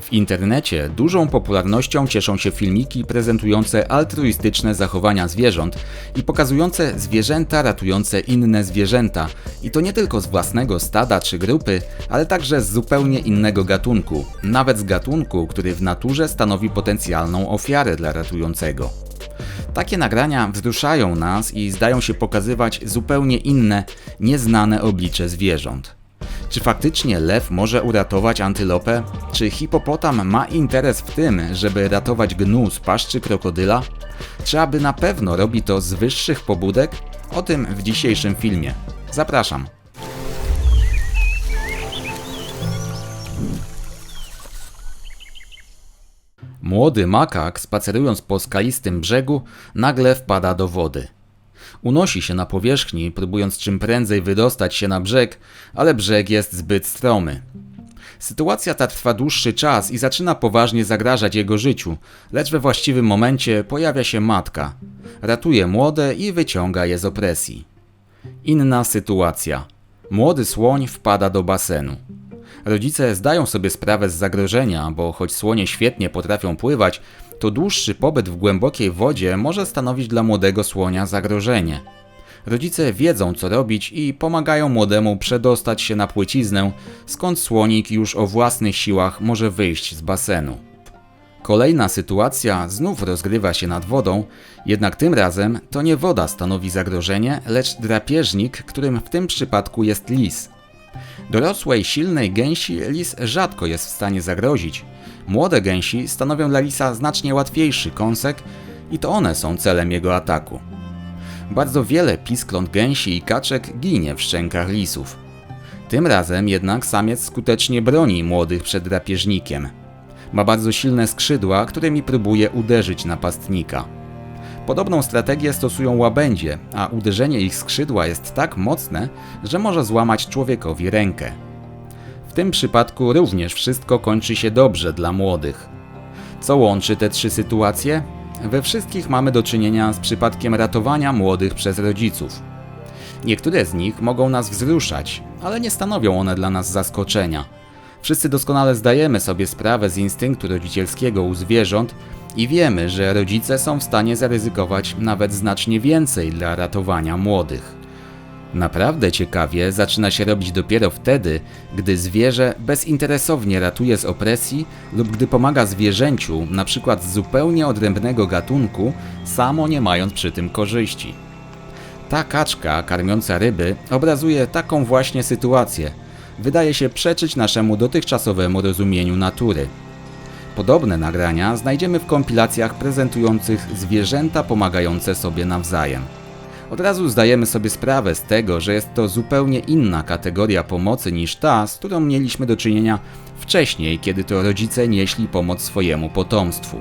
W internecie dużą popularnością cieszą się filmiki prezentujące altruistyczne zachowania zwierząt i pokazujące zwierzęta ratujące inne zwierzęta. I to nie tylko z własnego stada czy grupy, ale także z zupełnie innego gatunku, nawet z gatunku, który w naturze stanowi potencjalną ofiarę dla ratującego. Takie nagrania wzruszają nas i zdają się pokazywać zupełnie inne, nieznane oblicze zwierząt. Czy faktycznie lew może uratować antylopę? Czy hipopotam ma interes w tym, żeby ratować gnu z paszczy krokodyla? Czy aby na pewno robi to z wyższych pobudek? O tym w dzisiejszym filmie. Zapraszam. Młody makak, spacerując po skalistym brzegu, nagle wpada do wody. Unosi się na powierzchni, próbując czym prędzej wydostać się na brzeg, ale brzeg jest zbyt stromy. Sytuacja ta trwa dłuższy czas i zaczyna poważnie zagrażać jego życiu, lecz we właściwym momencie pojawia się matka. Ratuje młode i wyciąga je z opresji. Inna sytuacja. Młody słoń wpada do basenu. Rodzice zdają sobie sprawę z zagrożenia, bo choć słonie świetnie potrafią pływać, to dłuższy pobyt w głębokiej wodzie może stanowić dla młodego słonia zagrożenie. Rodzice wiedzą co robić i pomagają młodemu przedostać się na płyciznę, skąd słonik już o własnych siłach może wyjść z basenu. Kolejna sytuacja znów rozgrywa się nad wodą, jednak tym razem to nie woda stanowi zagrożenie, lecz drapieżnik, którym w tym przypadku jest lis. Dorosłej, silnej gęsi lis rzadko jest w stanie zagrozić. Młode gęsi stanowią dla lisa znacznie łatwiejszy kąsek i to one są celem jego ataku. Bardzo wiele piskląt gęsi i kaczek ginie w szczękach lisów. Tym razem jednak samiec skutecznie broni młodych przed drapieżnikiem. Ma bardzo silne skrzydła, którymi próbuje uderzyć napastnika. Podobną strategię stosują łabędzie, a uderzenie ich skrzydła jest tak mocne, że może złamać człowiekowi rękę. W tym przypadku również wszystko kończy się dobrze dla młodych. Co łączy te trzy sytuacje? We wszystkich mamy do czynienia z przypadkiem ratowania młodych przez rodziców. Niektóre z nich mogą nas wzruszać, ale nie stanowią one dla nas zaskoczenia. Wszyscy doskonale zdajemy sobie sprawę z instynktu rodzicielskiego u zwierząt i wiemy, że rodzice są w stanie zaryzykować nawet znacznie więcej dla ratowania młodych. Naprawdę ciekawie zaczyna się robić dopiero wtedy, gdy zwierzę bezinteresownie ratuje z opresji lub gdy pomaga zwierzęciu, przykład z zupełnie odrębnego gatunku, samo nie mając przy tym korzyści. Ta kaczka karmiąca ryby obrazuje taką właśnie sytuację. Wydaje się przeczyć naszemu dotychczasowemu rozumieniu natury. Podobne nagrania znajdziemy w kompilacjach prezentujących zwierzęta pomagające sobie nawzajem. Od razu zdajemy sobie sprawę z tego, że jest to zupełnie inna kategoria pomocy niż ta, z którą mieliśmy do czynienia wcześniej, kiedy to rodzice nieśli pomoc swojemu potomstwu.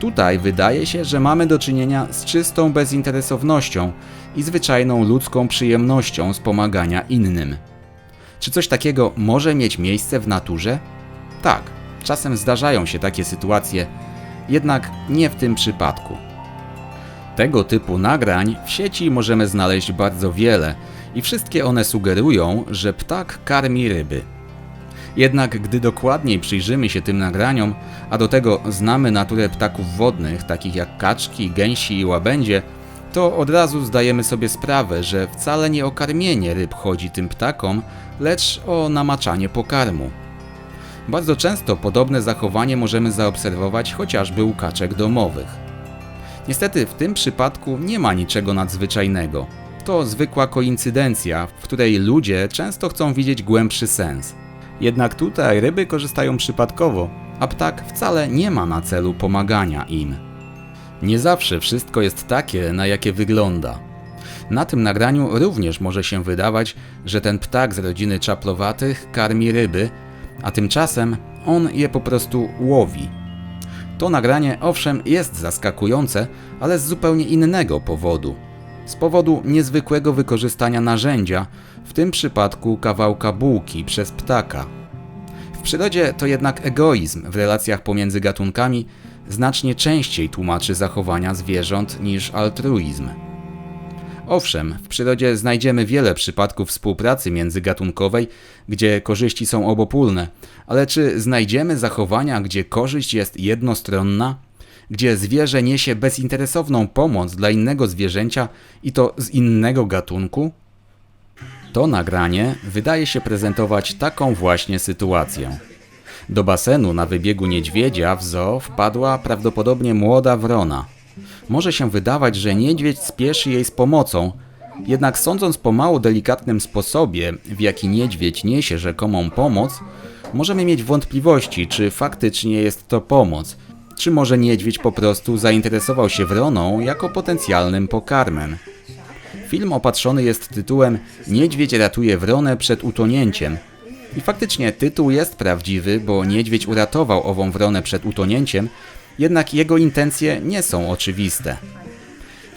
Tutaj wydaje się, że mamy do czynienia z czystą bezinteresownością i zwyczajną ludzką przyjemnością z pomagania innym. Czy coś takiego może mieć miejsce w naturze? Tak, czasem zdarzają się takie sytuacje, jednak nie w tym przypadku. Tego typu nagrań w sieci możemy znaleźć bardzo wiele i wszystkie one sugerują, że ptak karmi ryby. Jednak gdy dokładniej przyjrzymy się tym nagraniom, a do tego znamy naturę ptaków wodnych, takich jak kaczki, gęsi i łabędzie, to od razu zdajemy sobie sprawę, że wcale nie o karmienie ryb chodzi tym ptakom, lecz o namaczanie pokarmu. Bardzo często podobne zachowanie możemy zaobserwować chociażby u kaczek domowych. Niestety w tym przypadku nie ma niczego nadzwyczajnego. To zwykła koincydencja, w której ludzie często chcą widzieć głębszy sens. Jednak tutaj ryby korzystają przypadkowo, a ptak wcale nie ma na celu pomagania im. Nie zawsze wszystko jest takie, na jakie wygląda. Na tym nagraniu również może się wydawać, że ten ptak z rodziny czaplowatych karmi ryby, a tymczasem on je po prostu łowi. To nagranie owszem jest zaskakujące, ale z zupełnie innego powodu. Z powodu niezwykłego wykorzystania narzędzia, w tym przypadku kawałka bułki przez ptaka. W przyrodzie to jednak egoizm w relacjach pomiędzy gatunkami znacznie częściej tłumaczy zachowania zwierząt niż altruizm. Owszem, w przyrodzie znajdziemy wiele przypadków współpracy międzygatunkowej, gdzie korzyści są obopólne, ale czy znajdziemy zachowania, gdzie korzyść jest jednostronna? Gdzie zwierzę niesie bezinteresowną pomoc dla innego zwierzęcia i to z innego gatunku? To nagranie wydaje się prezentować taką właśnie sytuację. Do basenu na wybiegu niedźwiedzia w zoo wpadła prawdopodobnie młoda wrona. Może się wydawać, że niedźwiedź spieszy jej z pomocą, jednak sądząc po mało delikatnym sposobie, w jaki niedźwiedź niesie rzekomą pomoc, możemy mieć wątpliwości, czy faktycznie jest to pomoc, czy może niedźwiedź po prostu zainteresował się wroną jako potencjalnym pokarmem. Film opatrzony jest tytułem Niedźwiedź ratuje wronę przed utonięciem. I faktycznie tytuł jest prawdziwy, bo niedźwiedź uratował ową wronę przed utonięciem, jednak jego intencje nie są oczywiste.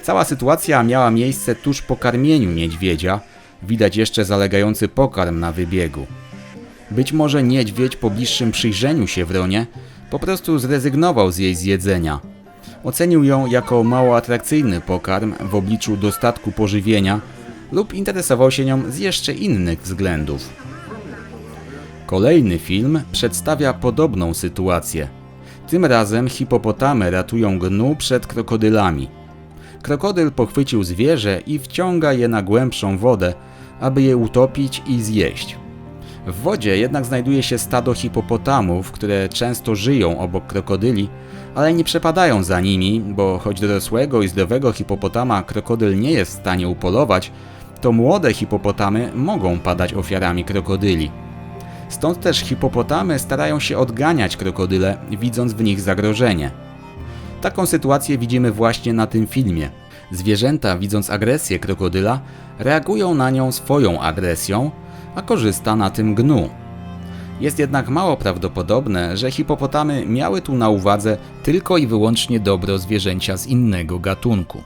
Cała sytuacja miała miejsce tuż po karmieniu niedźwiedzia, widać jeszcze zalegający pokarm na wybiegu. Być może niedźwiedź po bliższym przyjrzeniu się wronie po prostu zrezygnował z jej zjedzenia. Ocenił ją jako mało atrakcyjny pokarm w obliczu dostatku pożywienia lub interesował się nią z jeszcze innych względów. Kolejny film przedstawia podobną sytuację. Tym razem hipopotamy ratują gnu przed krokodylami. Krokodyl pochwycił zwierzę i wciąga je na głębszą wodę, aby je utopić i zjeść. W wodzie jednak znajduje się stado hipopotamów, które często żyją obok krokodyli, ale nie przepadają za nimi, bo choć dorosłego i zdrowego hipopotama krokodyl nie jest w stanie upolować, to młode hipopotamy mogą padać ofiarami krokodyli. Stąd też hipopotamy starają się odganiać krokodyle, widząc w nich zagrożenie. Taką sytuację widzimy właśnie na tym filmie. Zwierzęta, widząc agresję krokodyla, reagują na nią swoją agresją, a korzysta na tym gnu. Jest jednak mało prawdopodobne, że hipopotamy miały tu na uwadze tylko i wyłącznie dobro zwierzęcia z innego gatunku.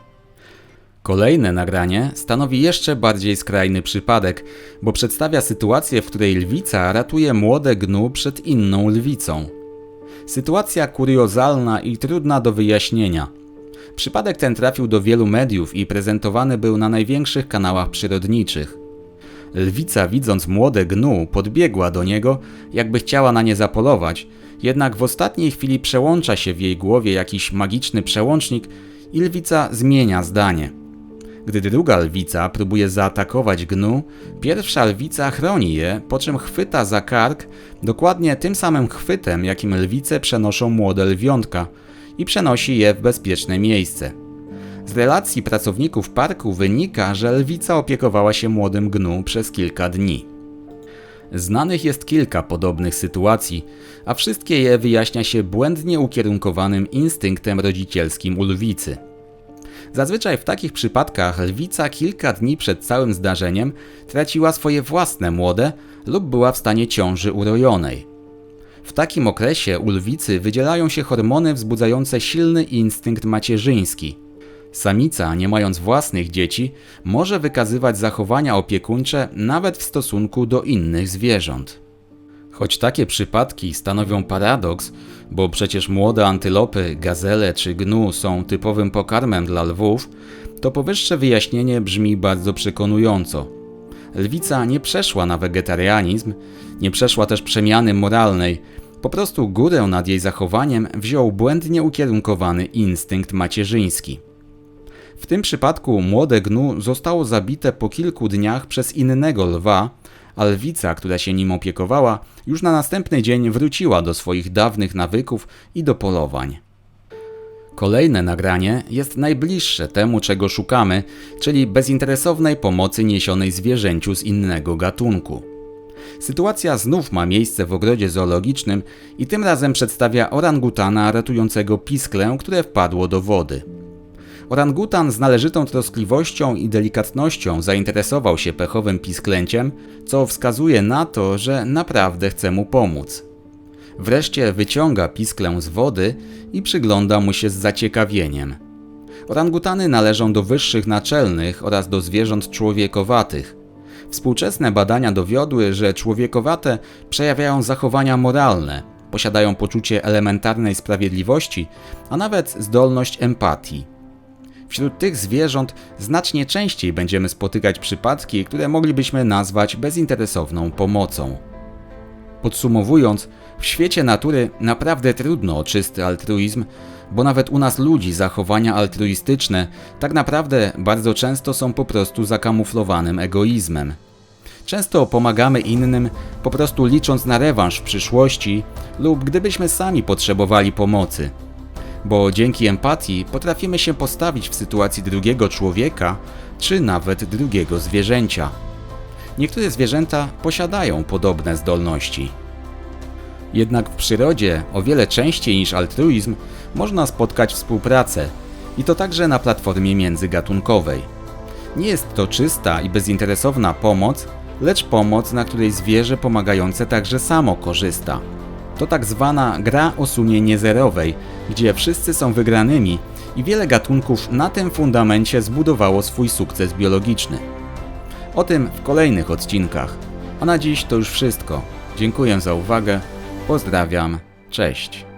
Kolejne nagranie stanowi jeszcze bardziej skrajny przypadek, bo przedstawia sytuację, w której lwica ratuje młode gnu przed inną lwicą. Sytuacja kuriozalna i trudna do wyjaśnienia. Przypadek ten trafił do wielu mediów i prezentowany był na największych kanałach przyrodniczych. Lwica, widząc młode gnu, podbiegła do niego, jakby chciała na nie zapolować, jednak w ostatniej chwili przełącza się w jej głowie jakiś magiczny przełącznik i lwica zmienia zdanie. Gdy druga lwica próbuje zaatakować gnu, pierwsza lwica chroni je, po czym chwyta za kark dokładnie tym samym chwytem, jakim lwice przenoszą młode lwiątka i przenosi je w bezpieczne miejsce. Z relacji pracowników parku wynika, że lwica opiekowała się młodym gnu przez kilka dni. Znanych jest kilka podobnych sytuacji, a wszystkie je wyjaśnia się błędnie ukierunkowanym instynktem rodzicielskim u lwicy. Zazwyczaj w takich przypadkach lwica kilka dni przed całym zdarzeniem traciła swoje własne młode lub była w stanie ciąży urojonej. W takim okresie u lwicy wydzielają się hormony wzbudzające silny instynkt macierzyński. Samica, nie mając własnych dzieci, może wykazywać zachowania opiekuńcze nawet w stosunku do innych zwierząt. Choć takie przypadki stanowią paradoks, bo przecież młode antylopy, gazele czy gnu są typowym pokarmem dla lwów, to powyższe wyjaśnienie brzmi bardzo przekonująco. Lwica nie przeszła na wegetarianizm, nie przeszła też przemiany moralnej, po prostu górę nad jej zachowaniem wziął błędnie ukierunkowany instynkt macierzyński. W tym przypadku młode gnu zostało zabite po kilku dniach przez innego lwa, a lwica, która się nim opiekowała, już na następny dzień wróciła do swoich dawnych nawyków i do polowań. Kolejne nagranie jest najbliższe temu, czego szukamy, czyli bezinteresownej pomocy niesionej zwierzęciu z innego gatunku. Sytuacja znów ma miejsce w ogrodzie zoologicznym i tym razem przedstawia orangutana ratującego pisklę, które wpadło do wody. Orangutan z należytą troskliwością i delikatnością zainteresował się pechowym pisklęciem, co wskazuje na to, że naprawdę chce mu pomóc. Wreszcie wyciąga pisklę z wody i przygląda mu się z zaciekawieniem. Orangutany należą do wyższych naczelnych oraz do zwierząt człowiekowatych. Współczesne badania dowiodły, że człowiekowate przejawiają zachowania moralne, posiadają poczucie elementarnej sprawiedliwości, a nawet zdolność empatii. Wśród tych zwierząt znacznie częściej będziemy spotykać przypadki, które moglibyśmy nazwać bezinteresowną pomocą. Podsumowując, w świecie natury naprawdę trudno o czysty altruizm, bo nawet u nas ludzi zachowania altruistyczne tak naprawdę bardzo często są po prostu zakamuflowanym egoizmem. Często pomagamy innym po prostu licząc na rewanż w przyszłości lub gdybyśmy sami potrzebowali pomocy. Bo dzięki empatii potrafimy się postawić w sytuacji drugiego człowieka czy nawet drugiego zwierzęcia. Niektóre zwierzęta posiadają podobne zdolności. Jednak w przyrodzie o wiele częściej niż altruizm można spotkać współpracę i to także na platformie międzygatunkowej. Nie jest to czysta i bezinteresowna pomoc, lecz pomoc, na której zwierzę pomagające także samo korzysta. To tak zwana gra o sumie niezerowej, gdzie wszyscy są wygranymi i wiele gatunków na tym fundamencie zbudowało swój sukces biologiczny. O tym w kolejnych odcinkach. A na dziś to już wszystko. Dziękuję za uwagę. Pozdrawiam. Cześć.